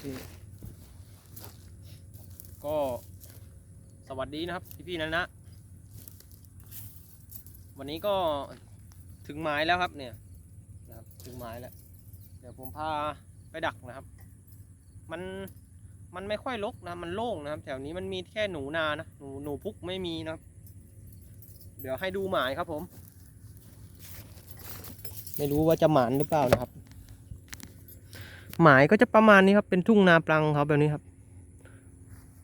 เคก็สวัสดีนะครับ พี่ๆนะนะ วันนี้ก็ถึงหมายแล้วครับเนี่ยนะครับถึงหมายแล้ว เดี๋ยวผมพาไปดักนะครับ มันมันไม่ค่อยรกนะมันโล่งนะครับ แถวนี้มันมีแค่หนูนานะหนูหนูพุกไม่มีนะครับ เดี๋ยวให้ดูหมายครับผม ไม่รู้ว่าจะหมานหรือเปล่านะครับ หมายก็จะประมาณนี้ครับ เป็นทุ่งนาปลังเขาแบบนี้ครับ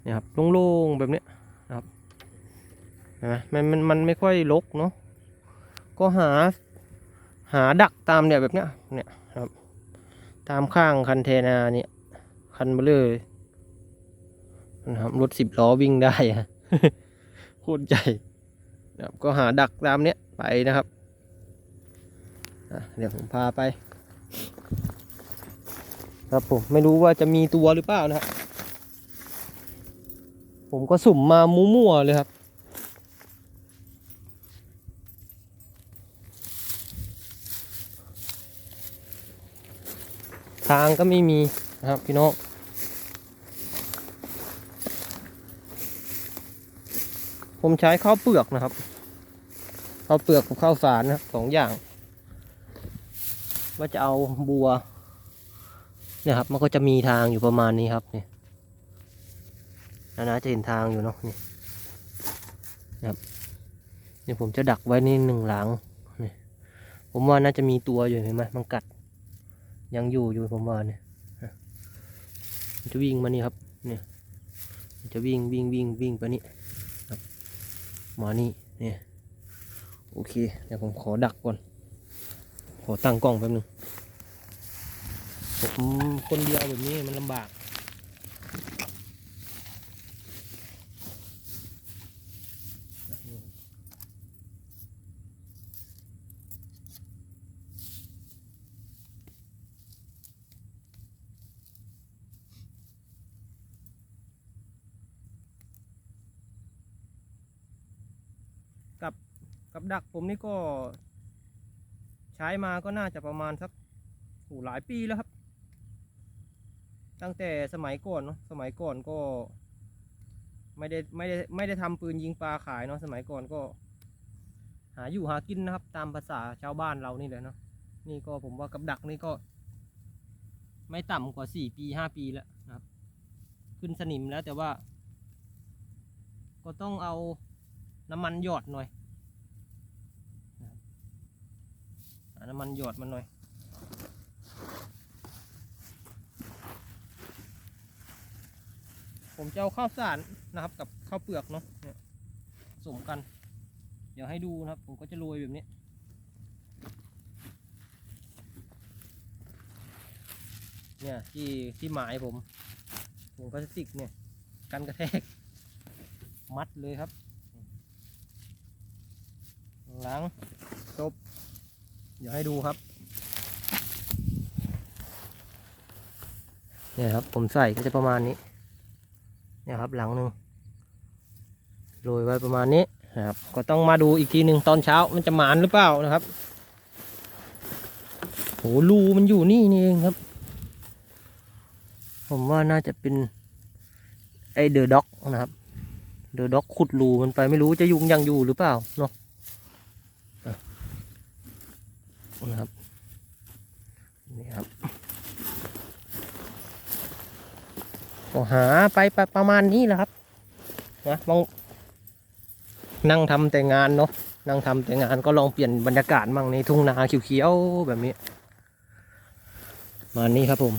เนี่ยครับโล่งๆแบบเนี้ยนะครับเห็นไหมมันมันมันไม่ค่อยรกเนาะก็หาหาดักตามเนี่ยแบบเนี้ยเนี่ยครับ ตามข้างคันเทนาเนี่ยคันเบลเลยนะครับรถสิบล้อวิ่งได้อะโคตรใหญ่นะครับก็หาดักตามเนี้ยไปนะครับเดี๋ยวผมพาไป ครับผมไม่รู้ว่าจะมีตัวหรือเปล่านะครับผมก็สุ่มมามั่วๆเลยครับ ทางก็ไม่มีนะครับพี่น้องผมใช้ข้าวเปลือกนะครับข้าวเปลือกกับข้าวสารนะครับสองอย่าง ว่าจะเอาบัว เนี่ยครับมันก็จะมีทางอยู่ประมาณนี้ครับเนี่ยนะนะจะเห็นทางอยู่เนาะนี่ครับเนี่ยผมจะดักไว้นี่หนึ่งหลังนี่ผมว่าน่าจะมีตัวอยู่เห็นไหมมันกัด ยังอยู่อยู่ผมว่าเนี่ยมันจะวิ่งมานี่ครับเนี่ยมันจะวิ่งวิ่งวิ่งวิ่งไปนี่ครับมานี่เนี่ยโอเคเดี๋ยวผมขอดักก่อนขอตั้งกล้องแป๊บนึง คนเดียวแบบนี้มันลำบากกับกับดักผมนี่ก็ ใช้มาก็น่าจะประมาณสักหลายปีแล้วครับ ตั้งแต่สมัยก่อนเนาะสมัยก่อนก็ ไม่ได้ไม่ได้ไม่ได้ทำปืนยิงปลาขายเนาะสมัยก่อนก็ หาอยู่หากินนะครับ ตามภาษาชาวบ้านเรานี่แหละเนาะนี่ก็ผมว่ากับดักนี่ก็ ไม่ต่ำกว่าสี่ปีห้าปีแล้วนะครับ ขึ้นสนิมแล้วแต่ว่า ก็ต้องเอาน้ำมันหยอดหน่อยนะน้ำมันหยอดมันหน่อย ผมจะเอาข้าวสารนะครับกับข้าวเปลือกเนาะเนี่ยผสมกัน เดี๋ยวให้ดูนะครับ ผมก็จะโรยแบบนี้เนี่ยที่ที่หมายผมถุงพลาสติกเนี่ยกันกระแทก มัดเลยครับ หลังจบเดี๋ยวให้ดูครับเนี่ยครับผมใส่ก็จะประมาณนี้ นี่ยครับหลังหนึ่งโรยไว้ประมาณนี้นะครับก็ต้องมาดูอีกทีหนึ่งตอนเช้ามันจะหมานหรือเปล่านะครับโหรูมันอยู่นี่นี่เองครับ ผมว่าน่าจะเป็นไอเดอะด็อกนะครับเดอะด็อกขุดรูมันไปไม่รู้จะยุงยังอยู่หรือเปล่าเนาะนะครับนี่ครับ ก็หาไปปประมาณนี้แหละครับนะลองนั่งทำแต่งานเนาะนั่งทำแต่งานก็ลองเปลี่ยนบรรยากาศมั่งในทุ่งนาเขียวๆแบบนี้มานี่ครับผม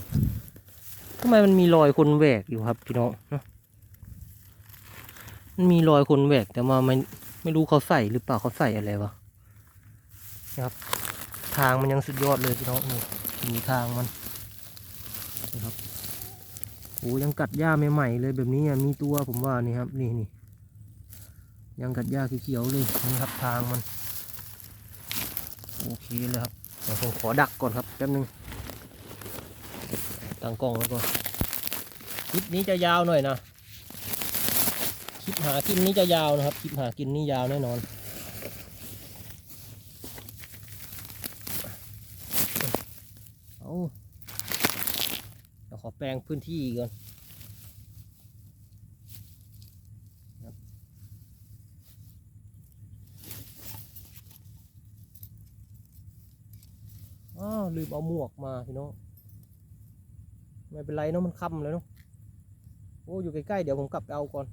ทำไมมันมีรอยคนแหวกอยู่ครับพี่น้องเนาะมันมีรอยคนแหวกแต่ว่าไม่ไม่รู้เขาใส่หรือเปล่าเขาใส่อะไรวะนะครับ ทางมันยังสุดยอดเลยพี่น้องนี่มีทางมันนะครับ โอ้ยังกัดหญ้าใหม่ๆเลยแบบนี้อะมีตัวผมว่านี่ครับนี่นี่ยังกัดหญ้าเขียวๆเลยนี่ครับทางมันโอเคเลยครับผมขอดักก่อนครับแป๊บนึงตั้งกล้องไว้วก่อนคลิปนี้จะยาวหน่อยนะคลิปหากินนี้จะยาวนะครับคลิปหากินนี่ยาวแน่นอนเอา เดี๋ยว เราขอ แปลงพื้นที่ก่อนอ้าวลืมเอาหมวกมาพี่น้องไม่เป็นไรเนาะมันค่ำเลยเนาะโอ้อยู่ใกล้ๆเดี๋ยวผมกลับเอาก่อน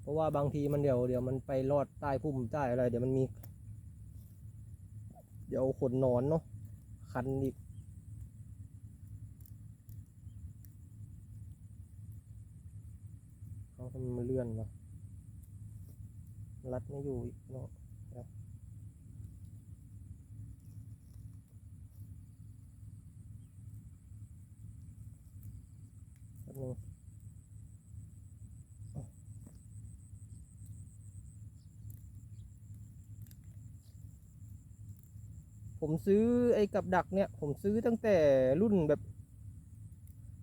เพราะว่าบางทีมันเดี๋ยวเดี๋ยวมันไปรอดใต้พุ่มใต้อะไร เดี๋ยวมันมี เดี๋ยวขนนอนเนาะคันอีกเขาทำไมมันเลื่อนวะรัดไม่อยู่อีกเนาะเดี๋ยวแป๊บนึงผมซื้อไอ้กับดักเนี่ย ผมซื้อตั้งแต่รุ่นแบบ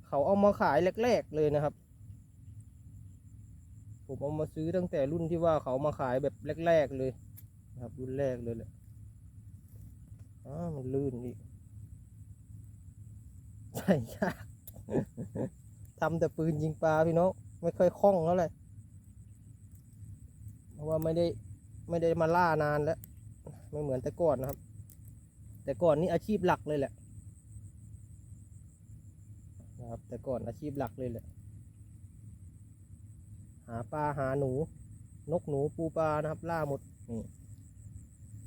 เขาเอามาขายแรก ๆ เลยนะครับ ผมเอามาซื้อตั้งแต่รุ่นที่ว่าเขามาขายแบบแรกๆเลยนะครับรุ่นแรกเลยแหละอ้ามันลื่นอีกใช่ยากทำแต่ปืนยิงปลาพี่น้องไม่ค่อยคล่องเท่าไหร่เพราะว่าไม่ได้ไม่ได้มาล่านานแล้ว ไม่เหมือนแต่ก่อนนะครับ แต่ก่อนนี่อาชีพหลักเลยแหละนะครับแต่ก่อนอาชีพหลักเลยแหละาปลาหาหนู นกหนูปูปลานะครับ ล่าหมดนี่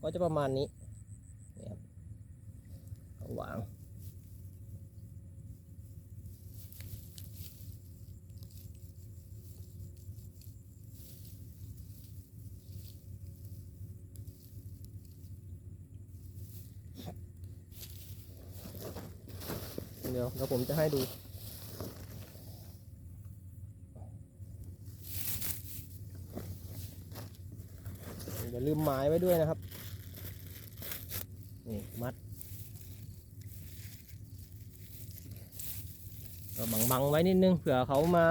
ก็จะประมาณนี้นี่ครับเอาวางเดี๋ยวเดี๋ยวผมจะให้ดู อย่าลืมหมายไว้ด้วยนะครับ นี่มัดก็บังบังๆไว้นิดนึงเผื่อเขามา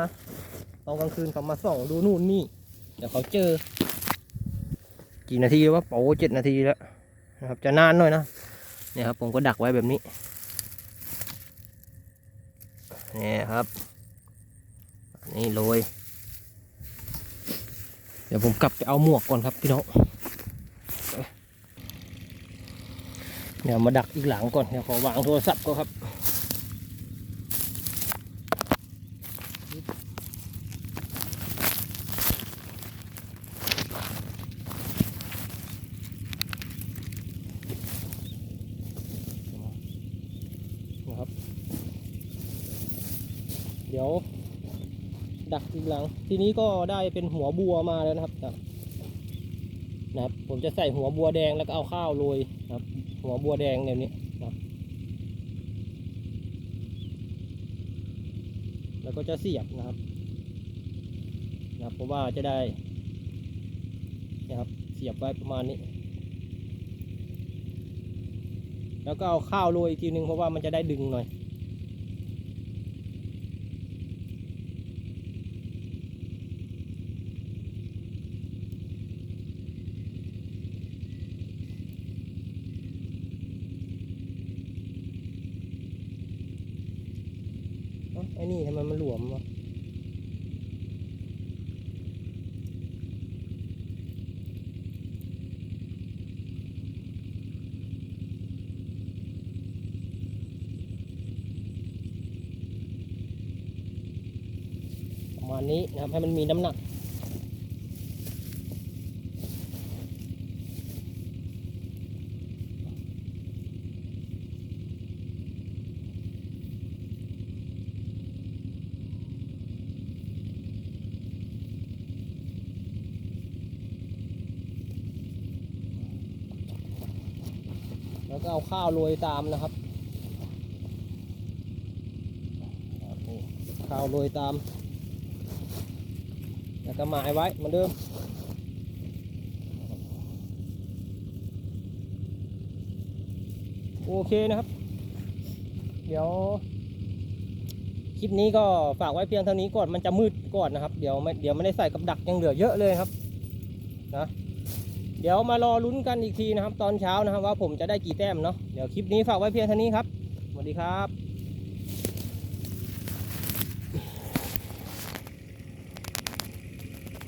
ตอนกลางคืนเขามาส่องดูนู่นนี่ เดี๋ยวเขาเจอ กี่นาทีแล้ววะโป้เจ็ดนาทีแล้วนะครับจะนานหน่อยนะเนี่ยครับผมก็ดักไว้แบบนี้นี่ครับนี่โรยเดี๋ยวผมกลับไปเอาหมวกก่อนครับพี่น้อง เดี๋ยวมาดักอีกหลังก่อนเดี๋ยวขอวางโทรศัพท์ก่อนครับนะครับ เดี๋ยว ดักอีกหลัง ทีนี้ก็ได้เป็นหัวบัวมาแล้วนะครับนะครับ ผมจะใส่หัวบัวแดงแล้วก็เอาข้าวโรย หัวบัวแดงแบบนี้นะครับแล้วก็จะเสียบนะครับนะครับเพราะว่าจะได้นะครับเสียบไว้ประมาณนี้ แล้วก็เอาข้าวโรยอีกทีนึงเพราะว่ามันจะได้ดึงหน่อย วมวะประมาณนี้นะครับให้มันมีน้ำหนัก ก็เอาข้าวโรยตามนะครับข้าวโรยตาม แล้วก็หมายไว้เหมือนเดิมโอเคนะครับ เดี๋ยว คลิปนี้ก็ฝากไว้เพียงเท่านี้ก่อนมันจะมืดก่อนนะครับ เดี๋ยวไม่เดี๋ยวไม่ได้ใส่กับดักยังเหลือเยอะเลยครับ นะ เดี๋ยวมารอลุ้นกันอีกทีนะครับ ตอนเช้านะครับ ว่าผมจะได้กี่แต้มเนาะเดี๋ยวคลิปนี้ฝากไว้เพียงเท่านี้ครับสวัสดีครับ